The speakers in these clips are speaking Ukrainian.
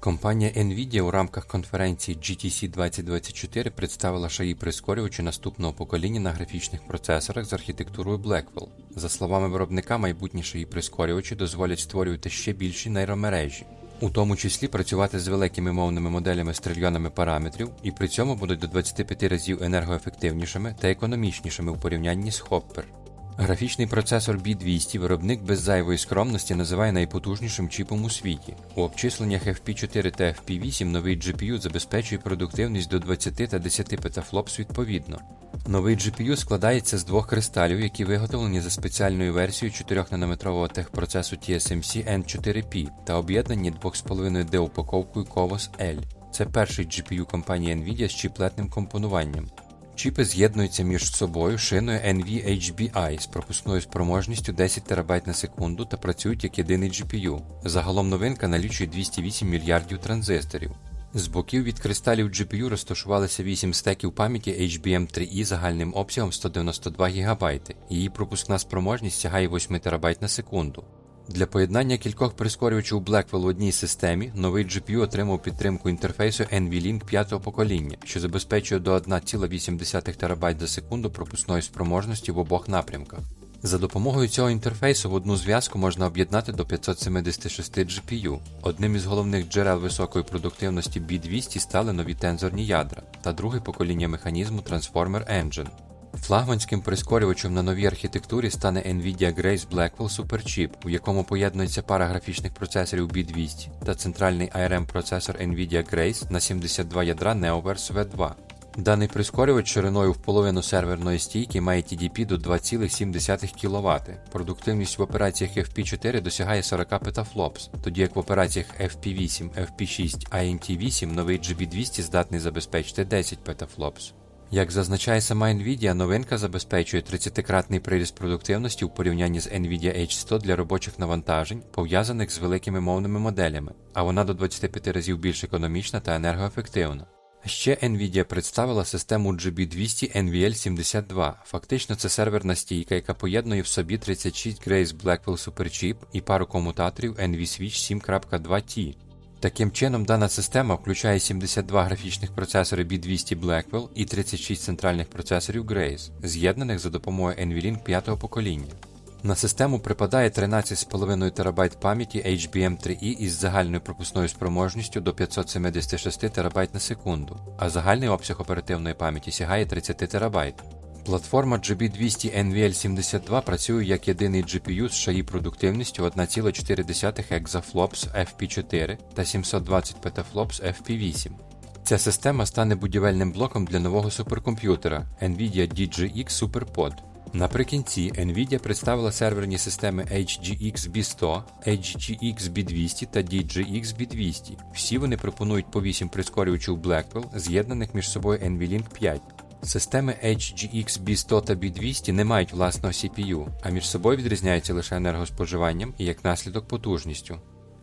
Компанія Nvidia у рамках конференції GTC 2024 представила шаї прискорювачі наступного покоління на графічних процесорах з архітектурою Blackwell. За словами виробника, майбутні шаї прискорювачі дозволять створювати ще більші нейромережі, у тому числі працювати з великими мовними моделями з трильйонами параметрів, і при цьому будуть до 25 разів енергоефективнішими та економічнішими у порівнянні з Hopper. Графічний процесор B200 виробник без зайвої скромності називає найпотужнішим чіпом у світі. У обчисленнях FP4 та FP8 новий GPU забезпечує продуктивність до 20 та 10 петафлопс відповідно. Новий GPU складається з двох кристалів, які виготовлені за спеціальною версією 4-нанометрового техпроцесу TSMC N4P та об'єднані 2,5D упаковкою CoWoS L. Це перший GPU компанії Nvidia з чіплетним компонуванням. Чіпи з'єднуються між собою шиною NVHBI з пропускною спроможністю 10 ТБ на секунду та працюють як єдиний GPU. Загалом новинка налічує 208 мільярдів транзисторів. З боків від кристалів GPU розташувалися 8 стеків пам'яті HBM3E загальним обсягом 192 ГБ. Її пропускна спроможність сягає 8 ТБ на секунду. Для поєднання кількох прискорювачів Blackwell в одній системі новий GPU отримав підтримку інтерфейсу NVLink 5-го покоління, що забезпечує до 1,8 ТБ за секунду пропускної спроможності в обох напрямках. За допомогою цього інтерфейсу в одну зв'язку можна об'єднати до 576 GPU. Одним із головних джерел високої продуктивності B200 стали нові тензорні ядра та друге покоління механізму Transformer Engine. Флагманським прискорювачем на новій архітектурі стане Nvidia Grace Blackwell Superchip, у якому поєднується пара графічних процесорів B200 та центральний ARM процесор Nvidia Grace на 72 ядра Neoverse V2. Даний прискорювач шириною в половину серверної стійки має TDP до 2,7 кВт. Продуктивність в операціях FP4 досягає 40 петафлопс, тоді як в операціях FP8, FP6, INT8 новий GB200 здатний забезпечити 10 петафлопс. Як зазначає сама Nvidia, новинка забезпечує 30-кратний приріст продуктивності у порівнянні з Nvidia H100 для робочих навантажень, пов'язаних з великими мовними моделями, а вона до 25 разів більш економічна та енергоефективна. Ще Nvidia представила систему GB200 NVL72. Фактично це серверна стійка, яка поєднує в собі 36 Grace Blackwell Superchip і пару комутаторів NVSwitch 7.2T. Таким чином, дана система включає 72 графічних процесори B200 Blackwell і 36 центральних процесорів Grace, з'єднаних за допомогою NVLink 5 покоління. На систему припадає 13,5 ТБ пам'яті HBM3E із загальною пропускною спроможністю до 576 ТБ на секунду, а загальний обсяг оперативної пам'яті сягає 30 ТБ. Платформа GB200 NVL72 працює як єдиний GPU з шаї продуктивністю 1,4 екзафлопс FP4 та 720 петафлопс FP8. Ця система стане будівельним блоком для нового суперкомп'ютера NVIDIA DGX SuperPod. Наприкінці Nvidia представила серверні системи HGX B100, HGX B200 та DGX B200. Всі вони пропонують по 8 прискорювачів Blackwell, з'єднаних між собою NVLink 5. Системи HGX B100 та B200 не мають власного CPU, а між собою відрізняються лише енергоспоживанням і як наслідок потужністю.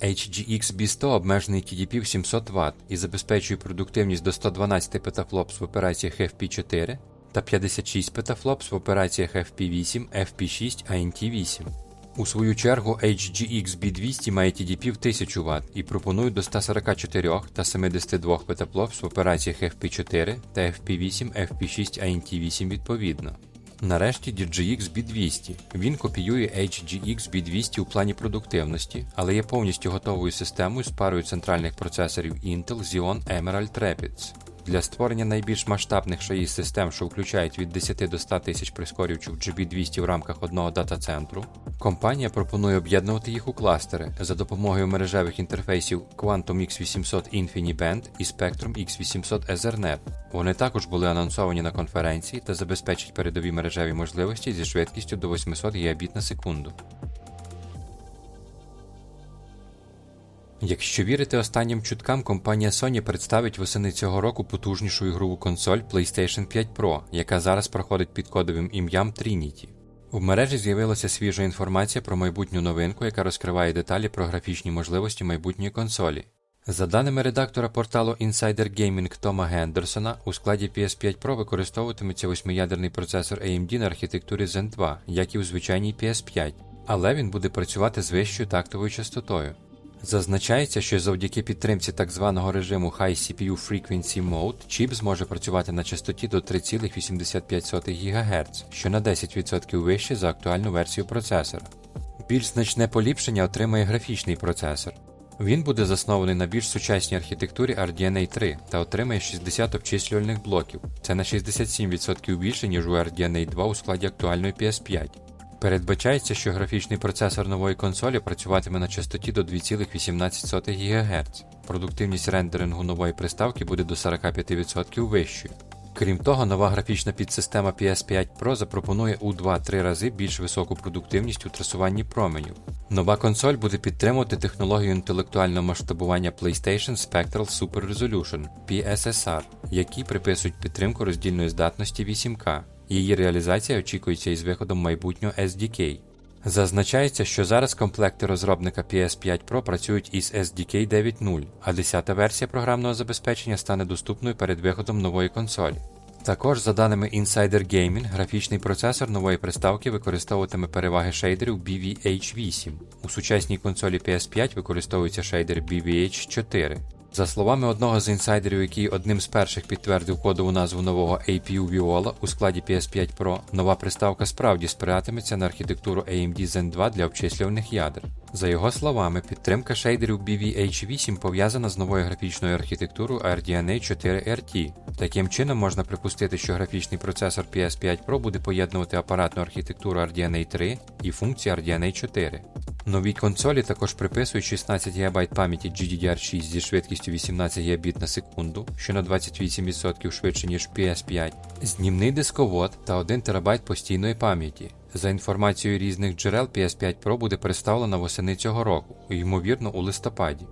HGX B100 обмежений TDP в 700 Вт і забезпечує продуктивність до 112 петафлопс в операціях FP4 та 56 петафлопс в операціях FP8, FP6, INT8. У свою чергу HGX B200 має TDP в 1000 Вт і пропонує до 144 та 72 петафлопс в операціях FP4 та FP8, FP6, INT8 відповідно. Нарешті DGX B200. Він копіює HGX B200 у плані продуктивності, але є повністю готовою системою з парою центральних процесорів Intel Xeon Emerald Rapids. Для створення найбільш масштабних шаї систем, що включають від 10 до 100 тисяч прискорювачів GB200 в рамках одного дата-центру, компанія пропонує об'єднувати їх у кластери за допомогою мережевих інтерфейсів Quantum X800 InfiniBand і Spectrum X800 Ethernet. Вони також були анонсовані на конференції та забезпечать передові мережеві можливості зі швидкістю до 800 Гбіт на секунду. Якщо вірити останнім чуткам, компанія Sony представить восени цього року потужнішу ігрову консоль PlayStation 5 Pro, яка зараз проходить під кодовим ім'ям Trinity. В мережі з'явилася свіжа інформація про майбутню новинку, яка розкриває деталі про графічні можливості майбутньої консолі. За даними редактора порталу Insider Gaming Тома Гендерсона, у складі PS5 Pro використовуватиметься восьмиядерний процесор AMD на архітектурі Zen 2, як і у звичайній PS5, але він буде працювати з вищою тактовою частотою. Зазначається, що завдяки підтримці так званого режиму High CPU Frequency Mode чіп зможе працювати на частоті до 3,85 ГГц, що на 10% вище за актуальну версію процесора. Більш значне поліпшення отримає графічний процесор. Він буде заснований на більш сучасній архітектурі RDNA 3 та отримає 60 обчислювальних блоків. Це на 67% більше, ніж у RDNA 2 у складі актуальної PS5. Передбачається, що графічний процесор нової консолі працюватиме на частоті до 2,18 ГГц. Продуктивність рендерингу нової приставки буде до 45% вищою. Крім того, нова графічна підсистема PS5 Pro запропонує у 2-3 рази більш високу продуктивність у трасуванні променів. Нова консоль буде підтримувати технологію інтелектуального масштабування PlayStation Spectral Super Resolution PSSR, які приписують підтримку роздільної здатності 8К. Її реалізація очікується із виходом майбутнього SDK. Зазначається, що зараз комплекти розробника PS5 Pro працюють із SDK 9.0, а 10-та версія програмного забезпечення стане доступною перед виходом нової консолі. Також, за даними Insider Gaming, графічний процесор нової приставки використовуватиме переваги шейдерів BVH8. У сучасній консолі PS5 використовується шейдер BVH4. За словами одного з інсайдерів, який одним з перших підтвердив кодову назву нового APU Viola у складі PS5 Pro, нова приставка справді спиратиметься на архітектуру AMD Zen 2 для обчислюваних ядер. За його словами, підтримка шейдерів BVH8 пов'язана з новою графічною архітектурою RDNA 4 RT. Таким чином можна припустити, що графічний процесор PS5 Pro буде поєднувати апаратну архітектуру RDNA 3 і функції RDNA 4. Новій консолі також приписують 16 ГБ пам'яті GDDR6 зі швидкістю 18 Гбіт на секунду, що на 28% швидше, ніж PS5, знімний дисковод та 1 ТБ постійної пам'яті. За інформацією різних джерел, PS5 Pro буде представлена восени цього року, ймовірно, у листопаді.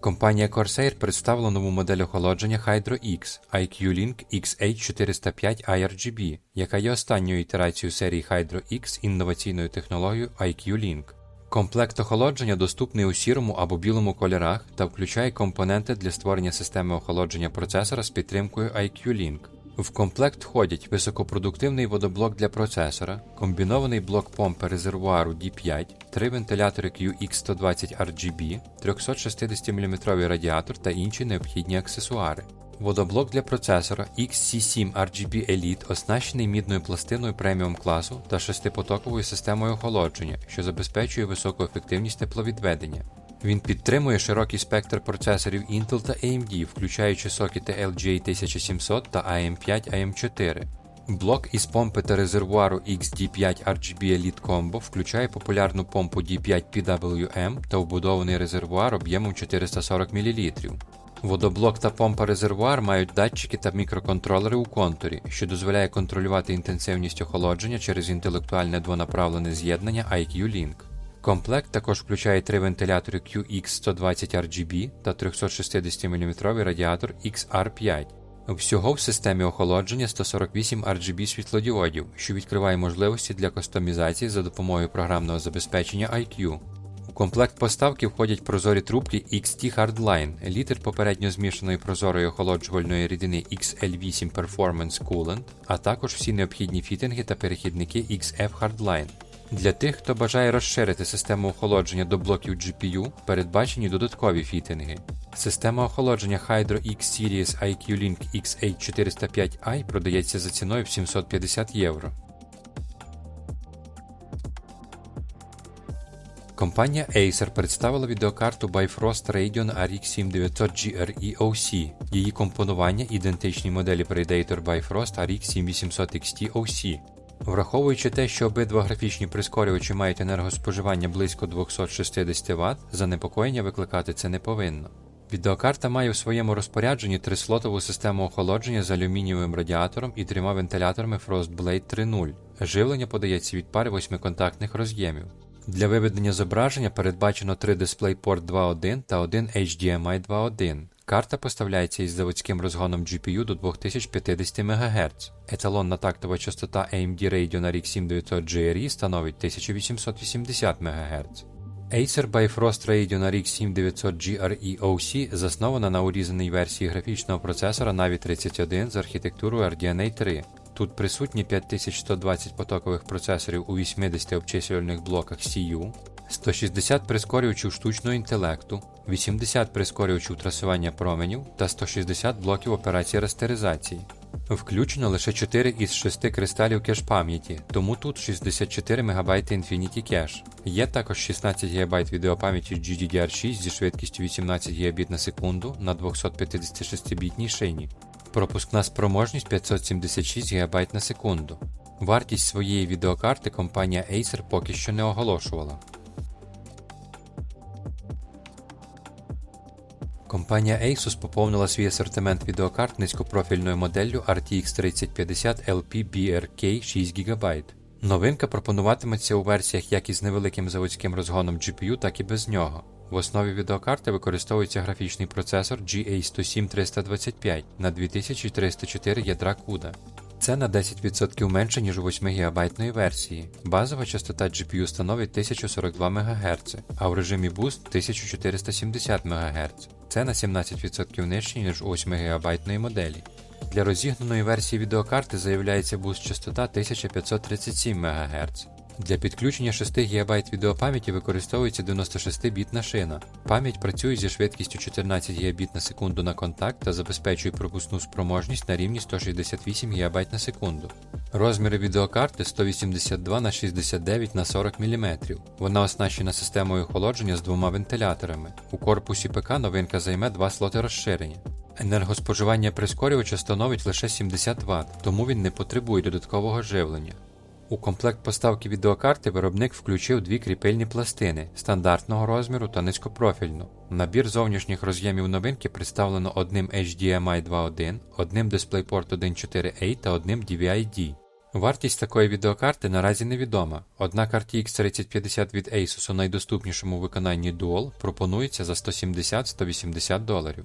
Компанія Corsair представила нову модель охолодження Hydro X IQ-Link XH405 IRGB, яка є останньою ітерацією серії Hydro X інноваційною технологією IQ-Link. Комплект охолодження доступний у сірому або білому кольорах та включає компоненти для створення системи охолодження процесора з підтримкою IQ-Link. В комплект входять високопродуктивний водоблок для процесора, комбінований блок помпи резервуару D5, три вентилятори QX120 RGB, 360 мм радіатор та інші необхідні аксесуари. Водоблок для процесора XC7 RGB Elite оснащений мідною пластиною преміум класу та шестипотоковою системою охолодження, що забезпечує високу ефективність тепловідведення. Він підтримує широкий спектр процесорів Intel та AMD, включаючи сокети LGA 1700 та AM5 AM4. Блок із помпи та резервуару XD5 RGB Elite Combo включає популярну помпу D5 PWM та вбудований резервуар об'ємом 440 мл. Водоблок та помпа резервуар мають датчики та мікроконтролери у контурі, що дозволяє контролювати інтенсивність охолодження через інтелектуальне двонаправлене з'єднання IQ-Link. Комплект також включає три вентилятори QX120 RGB та 360 мм радіатор XR5. Всього в системі охолодження 148 RGB світлодіодів, що відкриває можливості для кастомізації за допомогою програмного забезпечення IQ. Комплект поставки входять прозорі трубки XT Hardline, літр попередньо змішаної прозорої охолоджувальної рідини XL8 Performance Coolant, а також всі необхідні фітинги та перехідники XF Hardline. Для тих, хто бажає розширити систему охолодження до блоків GPU, передбачені додаткові фітинги. Система охолодження Hydro X Series IQ-Link XH405i продається за ціною в 750 євро. Компанія Acer представила відеокарту Bifrost Radeon RX 7900 GRE OC. Її компонування ідентичній моделі Predator Bifrost RX 7800 XT OC. Враховуючи те, що обидва графічні прискорювачі мають енергоспоживання близько 260 Вт, занепокоєння викликати це не повинно. Відеокарта має в своєму розпорядженні трислотову систему охолодження з алюмінієвим радіатором і трьома вентиляторами Frostblade 3.0. Живлення подається від пари восьмиконтактних роз'ємів. Для виведення зображення передбачено 3 DisplayPort 2.1 та 1 HDMI 2.1. Карта поставляється із заводським розгоном GPU до 2050 МГц. Еталонна тактова частота AMD Radeon RX 7900 GRE становить 1880 МГц. Acer Bifrost Radeon RX 7900 GRE OC заснована на урізаній версії графічного процесора Navi 31 з архітектурою RDNA 3. Тут присутні 5120 потокових процесорів у 80 обчислювальних блоках CU, 160 прискорювачів штучного інтелекту, 80 прискорювачів трасування променів та 160 блоків операції растеризації. Включено лише 4 із 6 кристалів кеш пам'яті, тому тут 64 МБ Infinity Cache. Є також 16 ГБ відеопам'яті GDDR6 зі швидкістю 18 Гбіт на секунду на 256-бітній шині. Пропускна спроможність 576 ГБ на секунду. Вартість своєї відеокарти компанія Acer поки що не оголошувала. Компанія Asus поповнила свій асортимент відеокарт низькопрофільною моделлю RTX 3050 LP BRK 6 ГБ. Новинка пропонуватиметься у версіях як із невеликим заводським розгоном GPU, так і без нього. В основі відеокарти використовується графічний процесор GA107325 на 2304 ядра CUDA. Це на 10% менше, ніж у 8 ГБ версії. Базова частота GPU становить 1042 МГц, а в режимі Boost 1470 МГц. Це на 17% нижче, ніж у 8 ГБ моделі. Для розігнаної версії відеокарти заявляється буст частота 1537 МГц. Для підключення 6 ГБ відеопам'яті використовується 96-бітна шина. Пам'ять працює зі швидкістю 14 ГБ на секунду на контакт та забезпечує пропускну спроможність на рівні 168 ГБ на секунду. Розміри відеокарти 182 на 69 на 40 мм. Вона оснащена системою охолодження з двома вентиляторами. У корпусі ПК новинка займе два слоти розширення. Енергоспоживання прискорювача становить лише 70 Вт, тому він не потребує додаткового живлення. У комплект поставки відеокарти виробник включив дві кріпильні пластини стандартного розміру та низькопрофільну. Набір зовнішніх роз'ємів новинки представлено одним HDMI 2.1, одним DisplayPort 1.4a та одним DVI-D. Вартість такої відеокарти наразі невідома, однак RTX 3050 від Asus у найдоступнішому виконанні Dual пропонується за 170-180 доларів.